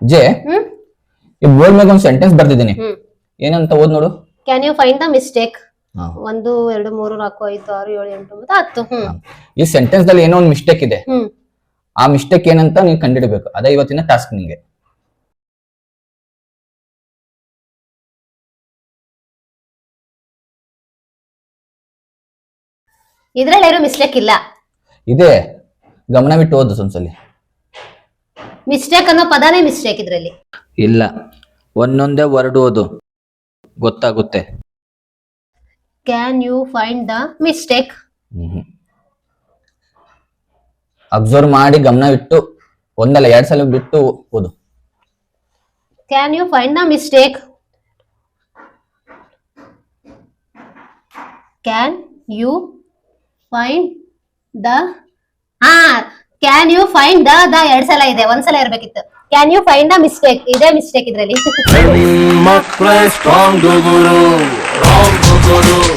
J ಈ board ಮೇಲೆ ಒಂದು ಸೆಂಟೆನ್ಸ್ ಬರ್ದಿದ್ದೀನಿ. ಹ್ಮ್. ಏನಂತ ಓದ್ ನೋಡು. Can you find the mistake. ಒಂದು ಎರಡು ಮೂರು ನಾಲ್ಕು ಐದು ಆರು ಏಳು ಎಂಟು ಒಂಬತ್ತು ಹತ್ತು. ಈ ಸೆಂಟೆನ್ಸ್ ದಲ್ಲಿ ಏನೋ ಒಂದು ಮಿಸ್ಟೇಕ್ ಇದೆ. ಆ ಮಿಸ್ಟೇಕ್ ಏನಂತ ನೀವು ಕಂಡಿಡಬೇಕು. ಅದೇ ಇವತ್ತಿನ ಟಾಸ್ಕ್ ನಿಂಗೆ. ಇದ್ರಲ್ಲಿ ಏನೋ ಮಿಸ್ಟೇಕ್ ಇಲ್ಲ. ಇದೆ. ಗಮನವಿಟ್ಟು ಓದು ಒಂದ್ಸಲಿ. ಮಿಸ್ಟೇಕ್ ಅನ್ನೋ ಪದನೇ ಮಿಸ್ಟೇಕ್ ಇದ್ರಲ್ಲಿ. ಇಲ್ಲ. ಒಂದೊಂದೇ ವರ್ಡ್ ಓದು. ಗೊತ್ತಾಗುತ್ತೆ. Can you find the mistake observe ಮಾಡಿ ಗಮನವಿಟ್ಟು ಒಂದಲ್ಲ ಎರಡ್ ಸಲ ಬಿಟ್ಟು ಓದು. Can you find the mistake can you find the ಹಾ can you find the the ಎರಡ್ ಸಲ ಇದೆ ಒಂದ್ಸಲ ಇರ್ಬೇಕಿತ್ತು. Can you find the mistake ಇದೇ ಮಿಸ್ಟೇಕ್ ಇದ್ರಲ್ಲಿ. ಮಕ್ಕಳ ಸ್ಟ್ರಾಂಗ್ ಗುರು ರಾಂಗ್ ಗುರು.